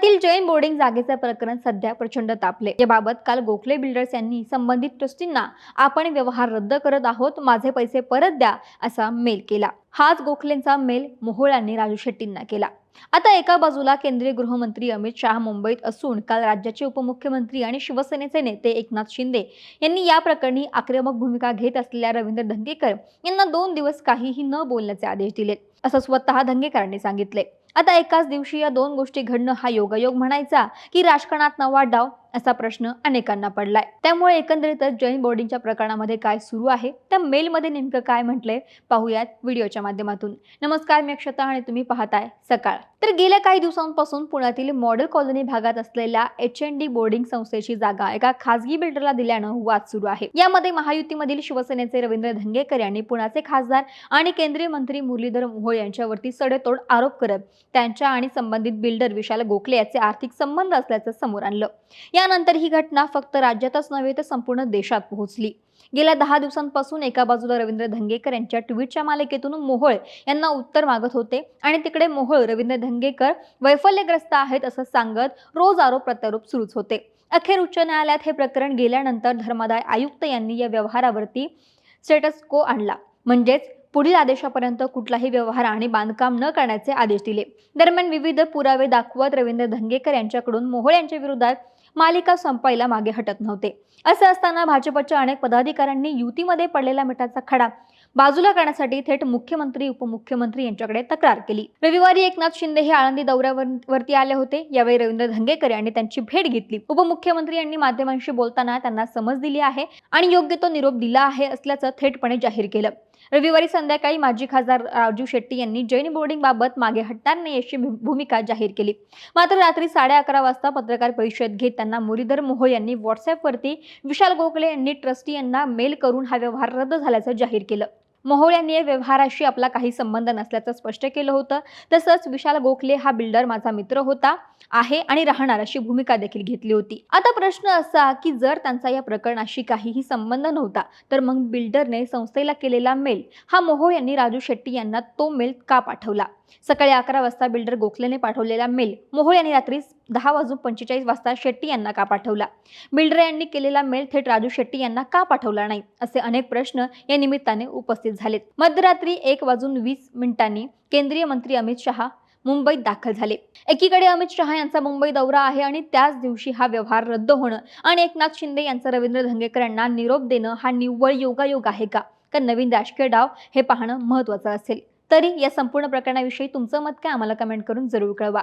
पुण्यातील जैन बोर्डिंग जागेचे प्रकरण सध्या प्रचंड तापले. याबाबत काल गोखले बिल्डर्स यांनी संबंधित ट्रस्टींना आपण व्यवहार रद्द करत आहोत माझे पैसे परत द्या असा मेल केला. हाच गोखलेंचा मेल मोहोळ यांनी राजू शेट्टींना केला. आता एका बाजूला केंद्रीय गृहमंत्री अमित शहा मुंबईत असून काल राज्याचे उपमुख्यमंत्री आणि शिवसेनेचे नेते एकनाथ शिंदे यांनी या प्रकरणी आक्रमक भूमिका घेत असलेल्या रवींद्र धंगेकर यांना दोन दिवस काहीही न बोलण्याचे आदेश दिले असं स्वतः धंगेकरांनी सांगितले आता एकाच दिवशी या दोन गोष्टी घडणं हा योगायोग म्हणायचा की राजकारणात नवा डाव असा प्रश्न अनेकांना पडलाय. त्यामुळे एकंदरीतच जैन बोर्डिंगच्या प्रकरणामध्ये काय सुरू आहे? त्या मेलमध्ये नेमकं काय म्हटलंय? पाहूयात व्हिडिओच्या माध्यमातून. नमस्कार मी अक्षता आणि तुम्ही पाहताय सकाळ. तर गेल्या काही दिवसांपासून पुण्यातील मॉडेल कॉलनी भागात असलेल्या एच एन डी बोर्डिंग संस्थेची जागा एका खासगी बिल्डरला दिल्यानं वाद सुरू आहे. यामध्ये महायुतीमधील शिवसेनेचे रवींद्र धंगेकर यांनी पुण्याचे खासदार आणि केंद्रीय मंत्री मुरलीधर मोहोळ यांच्यावरती सडेतोड आरोप करत त्यांच्या आणि संबंधित बिल्डर विशाल गोखले याचे आर्थिक संबंध असल्याचं समोर आणलं. यानंतर ही घटना फक्त राज्यातच नव्हे तर संपूर्ण देशात पोहोचली. गेल्या दहा दिवसांपासून एका बाजूला रवींद्र धंगेकर यांच्या ट्विटच्या मालिकेतून मोहोळ यांना उत्तर मागत होते आणि तिकडे मोहोळ रवींद्र धंगेकर वैफल्यग्रस्त आहेत असं सांगत रोज आरोप प्रत्यारोप सुरूच होते. अखेर उच्च न्यायालयात हे प्रकरण गेल्यानंतर धर्मादाय आयुक्त यांनी या व्यवहारावरती स्टेटस को आणला. म्हणजेच पुढील आदेशापर्यंत कुठलाही व्यवहार आणि बांधकाम न करण्याचे आदेश दिले. दरम्यान विविध पुरावे दाखवत रवींद्र धंगेकर यांच्याकडून मोहोळ यांच्या विरोधात मालिका संपायला मागे हटत नव्हते. असं असताना भाजपच्या अनेक पदाधिकाऱ्यांनी युतीमध्ये पडलेला मिठाचा खडा बाजूला करण्यासाठी थेट मुख्यमंत्री उपमुख्यमंत्री यांच्याकडे तक्रार केली. रविवारी एकनाथ शिंदे हे आळंदी दौऱ्यावरती आले होते. यावेळी रवींद्र धंगेकर यांनी त्यांची भेट घेतली. उपमुख्यमंत्री यांनी माध्यमांशी बोलताना त्यांना समज दिली आहे आणि योग्य तो निरोप दिला आहे असल्याचं थेटपणे जाहीर केलं. रविवारी संध्याकाळी माजी खासदार राजू शेट्टी यांनी जैन बोर्डिंग बाबत मागे हटणार नाही अशी भूमिका जाहीर केली. मात्र रात्री साडे अकरा वाजता पत्रकार परिषद घेत त्यांना मुरीधर मोहोळ यांनी व्हॉट्सअपवरती विशाल गोखले यांनी ट्रस्टी यांना मेल करून हा व्यवहार रद्द झाल्याचं जाहीर केलं. मोहोळ यांनी या व्यवहाराशी आपला काही संबंध नसल्याचं स्पष्ट केलं होतं. तसंच विशाल गोखले हा बिल्डर माझा मित्र होता आहे आणि राहणार अशी भूमिका देखील घेतली होती. आता प्रश्न असा की जर त्यांचा या प्रकरणाशी काहीही संबंध नव्हता तर मग बिल्डरने संस्थेला केलेला मेल हा मोहोळ यांनी राजू शेट्टी यांना तो मेल का पाठवला? सकाळी अकरा वाजता बिल्डर गोखलेने पाठवलेला मेल मोहोळ यांनी रात्री दहा वाजून पंचेचाळीस वाजता शेट्टी यांना का पाठवला? बिल्डर यांनी केलेला मेल थेट राजू शेट्टी यांना का पाठवला नाही? असे अनेक प्रश्न या निमित्ताने उपस्थित झालेत. मध्यरात्री एक वाजून वीस मिनिटांनी केंद्रीय मंत्री अमित शहा मुंबईत दाखल झाले. एकीकडे अमित शहा यांचा मुंबई दौरा आहे आणि त्याच दिवशी हा व्यवहार रद्द होणं आणि एकनाथ शिंदे यांचा रवींद्र धंगेकर यांना निरोप देणं हा निव्वळ योगायोग आहे का? का नवीन राजकीय डाव हे पाहणं महत्वाचं असेल. तरी या संपूर्ण प्रकरणाविषयी तुमचं मत काय? आम्हाला कमेंट करून जरूर कळवा.